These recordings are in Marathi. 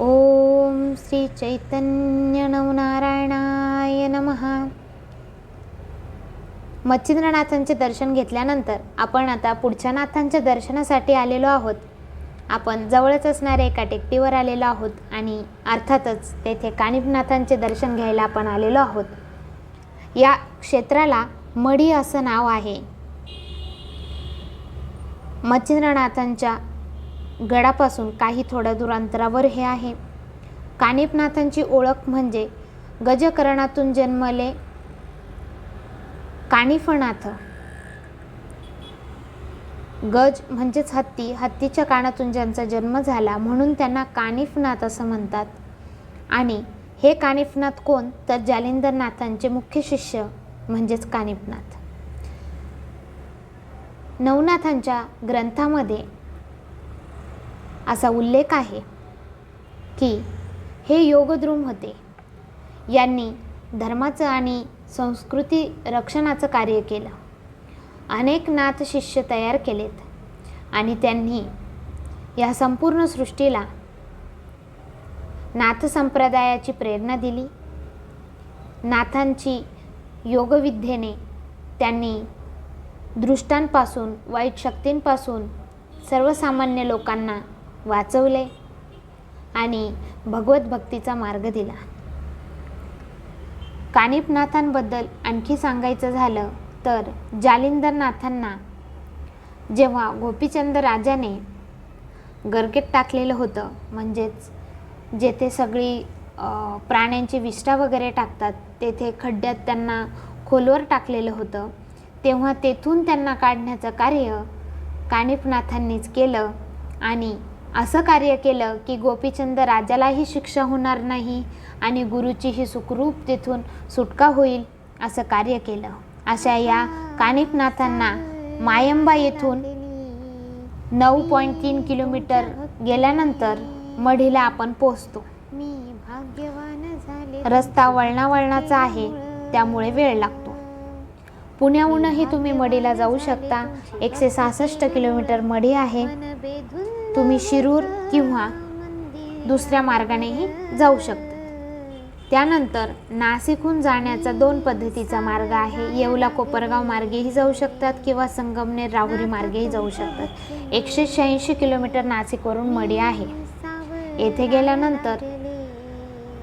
ओम श्री चैतन्य नवनारायणाय नमः. मच्छिंद्रनाथांचे दर्शन घेतल्यानंतर आपण आता पुढच्या नाथांच्या दर्शनासाठी आलेलो आहोत. आपण जवळच असणाऱ्या एका टेकडीवर आलेलो आहोत आणि अर्थातच तेथे कानिपनाथांचे दर्शन घ्यायला आपण आलेलो आहोत. या क्षेत्राला मढी असं नाव आहे. मच्छिंद्रनाथांच्या गडापासून काही थोड्या दूर अंतरावर हे आहे. कानिपनाथांची ओळख म्हणजे गजकरणातून जन्मले कानिफनाथ. गज म्हणजेच हत्ती हत्तीच्या कानातून ज्यांचा जन्म झाला म्हणून त्यांना कानिफनाथ असं म्हणतात. आणि हे कानिफनाथ कोण? तर जालिंदरनाथांचे मुख्य शिष्य म्हणजेच कानिफनाथ. नवनाथांच्या ग्रंथामध्ये असा उल्लेख आहे की हे योगद्रुम होते. यांनी धर्माचं आणि संस्कृती रक्षणाचं कार्य केलं. अनेक नाथ शिष्य तयार केलेत आणि त्यांनी या संपूर्ण सृष्टीला नाथ संप्रदायाची प्रेरणा दिली. नाथांची योगविद्येने त्यांनी दृष्टांपासून वाईट शक्तींपासून सर्वसामान्य लोकांना वाचवले आणि भगवत भक्तीचा मार्ग दिला. कानिपनाथांबद्दल आणखी सांगायचं झालं तर जालिंदरनाथांना जेव्हा गोपीचंद राजाने गरकेत टाकलेलं होतं म्हणजेच जेथे सगळी प्राण्यांची विष्ठा वगैरे टाकतात तेथे खड्ड्यात त्यांना खोलवर टाकलेलं होतं तेव्हा तेथून त्यांना काढण्याचं कार्य कानिपनाथांनीच केलं आणि असं कार्य केलं की गोपीचंद राजालाही शिक्षा होणार नाही आणि गुरुचीही सुखरूप तिथून सुटका होईल असं कार्य केलं. अशा या कानिपनाथांना मायंबा येथून नऊ पॉईंट तीन किलोमीटर गेल्यानंतर मढीला आपण पोचतो मी रस्ता वळणावळणाचा आहे त्यामुळे वेळ लागतो. पुण्याहूनही तुम्ही मढीला जाऊ शकता. एकशे सहासष्ट किलोमीटर मढी आहे. तुम्ही शिरूर किंवा दुसऱ्या मार्गानेही जाऊ शकता. त्यानंतर नाशिकहून जाण्याचा दोन पद्धतीचा मार्ग आहे. येवला कोपरगाव मार्गेही जाऊ शकतात किंवा संगमनेर राहुरी मार्गेही जाऊ शकतात. एकशे शहाऐंशी किलोमीटर नाशिकवरून मढी आहे. येथे गेल्यानंतर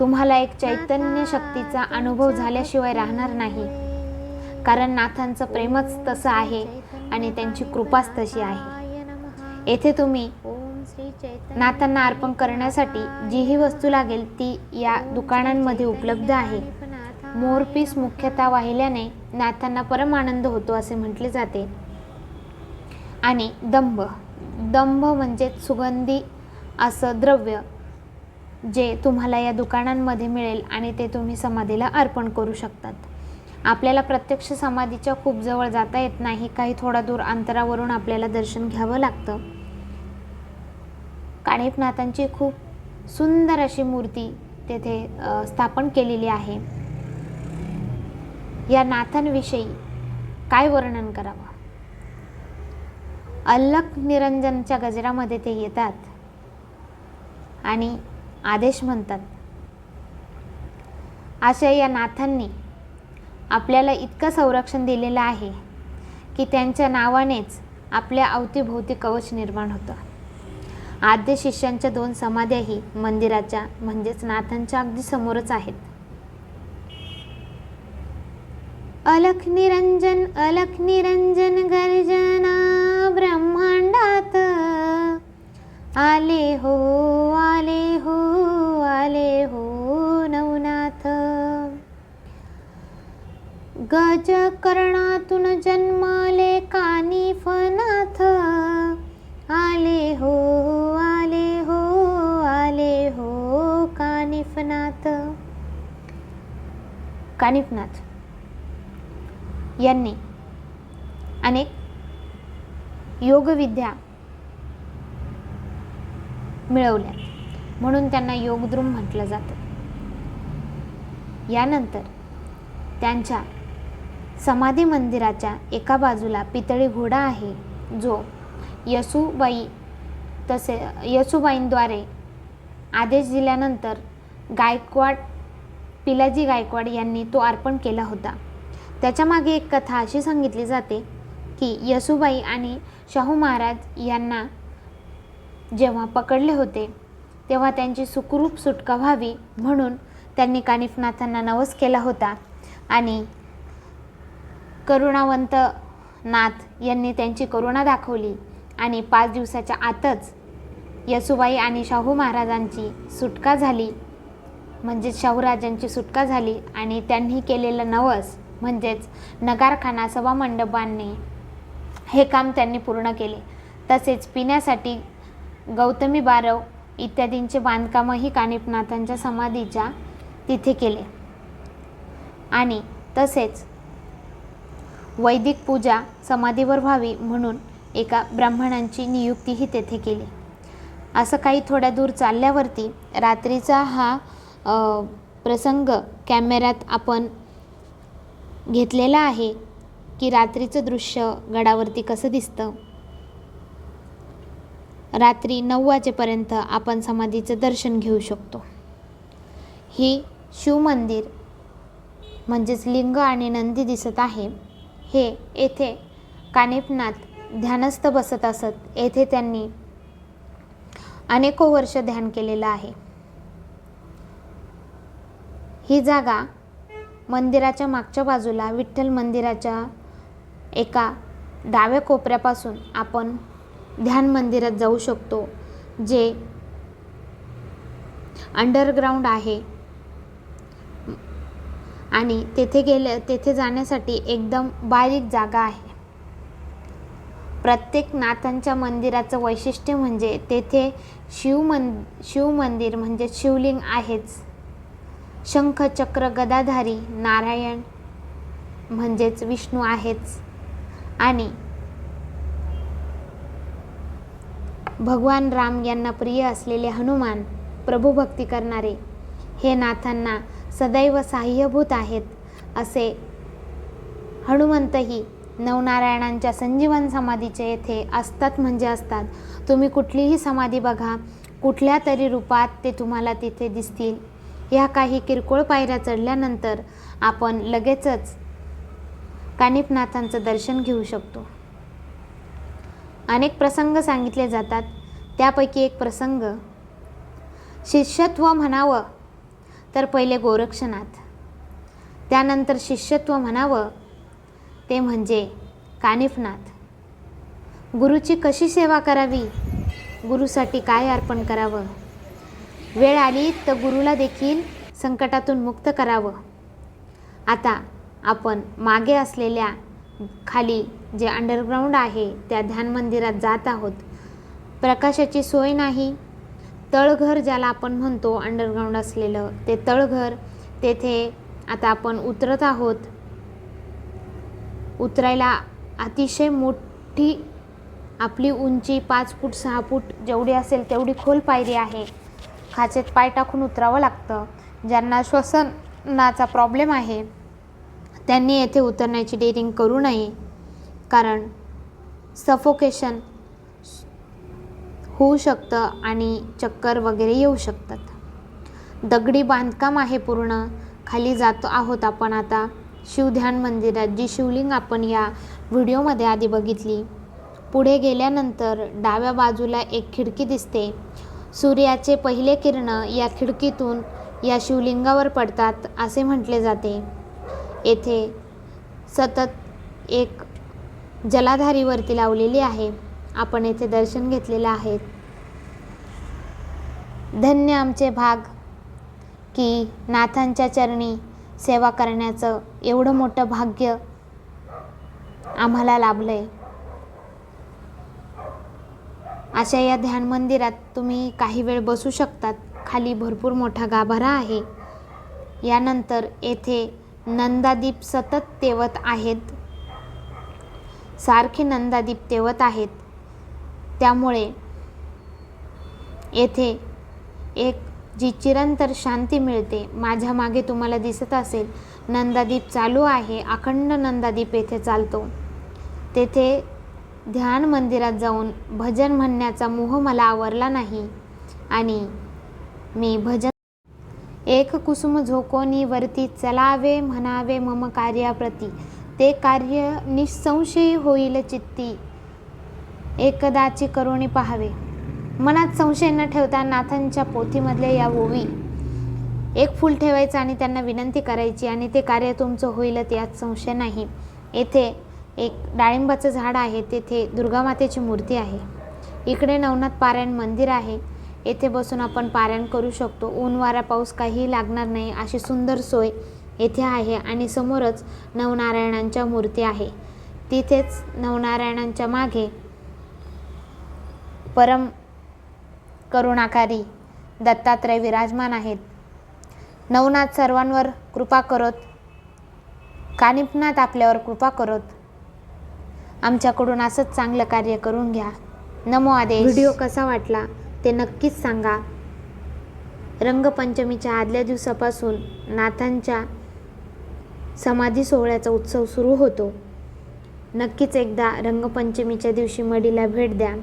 तुम्हाला एक चैतन्य शक्तीचा अनुभव झाल्याशिवाय राहणार नाही. कारण नाथांचं प्रेमच तसं आहे आणि त्यांची कृपाच तशी आहे. येथे तुम्ही नाथांना अर्पण करण्यासाठी जीही वस्तू लागेल ती या दुकानांमध्ये उपलब्ध आहे. मोरपीस मुख्यतः वाहिल्याने नाथांना परम आनंद होतो असे म्हटले जाते. आणि दंभ. दंभ म्हणजे सुगंधी असं द्रव्य जे तुम्हाला या दुकानांमध्ये मिळेल आणि ते तुम्ही समाधीला अर्पण करू शकतात. आपल्याला प्रत्यक्ष समाधीच्या खूप जवळ जाता येत नाही. काही थोडा दूर अंतरावरून आपल्याला दर्शन घ्यावं लागतं. काणेपनाथांची खूप सुंदर अशी मूर्ती तेथे स्थापन केलेली आहे. या नाथांविषयी काय वर्णन करावं? अल्लक निरंजनच्या गजरामध्ये ते येतात आणि आदेश म्हणतात. अशा या नाथांनी आपल्याला इतकं संरक्षण दिलेलं आहे की त्यांच्या नावानेच आपल्या अवतीभोवती कवच निर्माण होतं. आद्य शिष्यांच्या दोन समाध्याही मंदिराच्या म्हणजेच नाथांच्या अगदी समोरच आहेत. अलख निरंजन अलख निरंजन गर्जना ब्रह्मांडात. आले हो आले हो आले हो. गज कर्णातून जन्माले कानिफनाथ आले हो आले हो आले हो कानिफनाथ कानिफनाथ यांनी अनेक योगविद्या मिळवल्या. म्हणून त्यांना योगद्रुम म्हटलं जातं. यानंतर त्यांच्या समाधी मंदिराच्या एका बाजूला पितळी घोडा आहे जो यसुबाई तसे यसुबाईंद्वारे आदेश दिल्यानंतर गायकवाड पिलाजी गायकवाड यांनी तो अर्पण केला होता. त्याच्यामागे एक कथा अशी सांगितली जाते की यसुबाई आणि शाहू महाराज यांना जेव्हा पकडले होते तेव्हा त्यांची सुखरूप सुटका व्हावी म्हणून त्यांनी कानिफनाथांना नवस केला होता आणि करुणावंत नाथ यांनी त्यांची करुणा दाखवली आणि पाच दिवसाच्या आतच येसुबाई आणि शाहू महाराजांची सुटका झाली. म्हणजेच शाहूराजांची सुटका झाली आणि त्यांनी केलेलं नवस म्हणजेच नगारखाना सभा मंडपांनी हे काम त्यांनी पूर्ण केले. तसेच पिण्यासाठी गौतमी बारव इत्यादींचे बांधकामही कानिपनाथांच्या समाधीच्या तिथे केले. आणि तसेच वैदिक पूजा समाधीवर व्हावी म्हणून एका ब्राह्मणांची नियुक्तीही तेथे केली. असं काही थोड्या दूर चालल्यावरती रात्रीचा हा प्रसंग कॅमेऱ्यात आपण घेतलेला आहे की रात्रीचं दृश्य गडावरती कसं दिसतं? रात्री नऊ वाजेपर्यंत आपण समाधीचं दर्शन घेऊ शकतो. ही शिवमंदिर म्हणजेच लिंग आणि नंदी दिसत आहे. हे येथे. कानेपनाथ ध्यानस्थ बसत असत. येथे त्यांनी अनेको वर्ष ध्यान केलेलं आहे. ही जागा मंदिराच्या मागच्या बाजूला विठ्ठल मंदिराच्या एका डाव्या कोपऱ्यापासून आपण ध्यान मंदिरात जाऊ शकतो जे अंडरग्राऊंड आहे. आणि तेथे गेले तेथे जाण्यासाठी एकदम बारीक जागा आहे. प्रत्येक नाथांच्या मंदिराचं वैशिष्ट्य म्हणजे तेथे शिवमं शिवमंदिर म्हणजे शिवलिंग आहेच. शंख चक्र गदाधारी नारायण म्हणजेच विष्णू आहेच. आणि भगवान राम यांना प्रिय असलेले हनुमान प्रभू भक्ती करणारे हे नाथांना सदैव सहाय्यभूत आहेत असे हनुमंतही नवनारायणांच्या संजीवन समाधीचे येथे असतात म्हणजे असतात. तुम्ही कुठलीही समाधी बघा कुठल्या तरी रूपात ते तुम्हाला तिथे दिसतील. ह्या काही किरकोळ पायऱ्या चढल्यानंतर आपण लगेचच कानिपनाथांचं दर्शन घेऊ शकतो. अनेक प्रसंग सांगितले जातात. त्यापैकी एक प्रसंग शिष्यत्व म्हणावं तर पहिले गोरक्षनाथ. त्यानंतर शिष्यत्व म्हणावं ते म्हणजे कानिफनाथ. गुरुची कशी सेवा करावी? गुरुसाठी काय अर्पण करावं? वेळ आली तर गुरुला देखील संकटातून मुक्त करावं. आता आपण मागे असलेल्या खाली जे अंडरग्राऊंड आहे त्या ध्यान मंदिरात जात आहोत. प्रकाशाची सोय नाही तळघर ज्याला आपण म्हणतो अंडरग्राऊंड असलेलं ते तळघर तेथे आता आपण उतरत आहोत. उतरायला अतिशय मोठी आपली उंची पाच फूट सहा फूट जेवढी असेल तेवढी खोल पायरी आहे. खाचेत पाय टाकून उतरावं लागतं. ज्यांना श्वसनाचा प्रॉब्लेम आहे त्यांनी येथे उतरण्याची डेअरिंग करू नये. कारण सफोकेशन होऊ शकतं आणि चक्कर वगैरे येऊ शकतात. दगडी बांधकाम आहे पूर्ण. खाली जातो आहोत आपण आता. शिवध्यान मंदिरात जी शिवलिंग आपण या व्हिडिओमध्ये आधी बघितली. पुढे गेल्यानंतर डाव्या बाजूला एक खिडकी दिसते. सूर्याचे पहिले किरण या खिडकीतून या शिवलिंगावर पडतात असे म्हटले जाते. येथे सतत एक जलाधारीवरती लावलेली आहे. आपण येथे दर्शन घेतलेलं आहे धन्य आमचे भाग की नाथांच्या चरणी सेवा करण्याचं एवढं मोठं भाग्य आम्हाला लाभलं आहे अशा या ध्यान मंदिरात तुम्ही काही वेळ बसू शकतात. खाली भरपूर मोठा गाभारा आहे. यानंतर येथे नंदादीप सतत तेवत आहेत. सारखे नंदादीप तेवत आहेत. त्यामुळे येथे एक जी चिरंतर शांती मिळते माझ्या मागे तुम्हाला दिसत असेल नंदादीप चालू आहे अखंड नंदादीप येथे चालतो. तेथे ध्यान मंदिरात जाऊन भजन म्हणण्याचा मोह मला आवरला नाही आणि मी भजन एक कुसुम झोकोनी वरती चलावे म्हणावे मम कार्याप्रती. ते कार्य निःसंशयी होईल चित्ती. एकदाची करुणी पाहावे. मनात संशय न ठेवता नाथांच्या पोथीमधल्या या ओवी. एक फूल ठेवायचं आणि त्यांना विनंती करायची आणि ते कार्य तुमचं होईलच यात संशय नाही. येथे एक डाळिंबाचं झाड आहे तेथे दुर्गामातेची मूर्ती आहे. इकडे नवनाथ पारायण मंदिर आहे. येथे बसून आपण पारायण करू शकतो. ऊन वारा पाऊस काहीही लागणार नाही अशी सुंदर सोय येथे आहे आणि समोरच नवनारायणांच्या मूर्ती आहे. तिथेच नवनारायणांच्या मागे परम करुणाकारी दत्तात्रय विराजमान आहेत. नवनाथ सर्वांवर कृपा करत कानिपनाथ आपल्यावर कृपा करत आमच्याकडून असंच चांगलं कार्य करून घ्या. नमो आदेश. व्हिडिओ कसा वाटला ते नक्कीच सांगा. रंगपंचमीच्या आदल्या दिवसापासून नाथांच्या समाधी सोहळ्याचा उत्सव सुरू होतो. नक्कीच एकदा रंगपंचमीच्या दिवशी मडीला भेट द्या.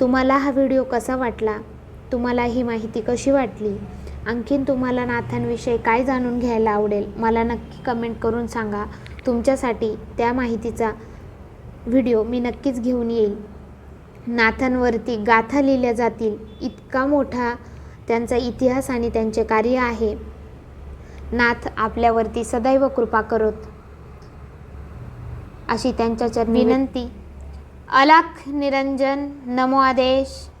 तुम्हाला हा व्हिडिओ कसा वाटला? तुम्हाला ही माहिती कशी वाटली? आणखीन तुम्हाला नाथांविषयी काय जाणून घ्यायला आवडेल मला नक्की कमेंट करून सांगा. तुमच्यासाठी त्या माहितीचा व्हिडिओ मी नक्कीच घेऊन येईल नाथांवरती गाथा लिहिल्या जातील. इतका मोठा त्यांचा इतिहास आणि त्यांचे कार्य आहे. नाथ आपल्यावरती सदैव कृपा करत अशी त्यांच्या विनंती. अलाख निरंजन नमो आदेश।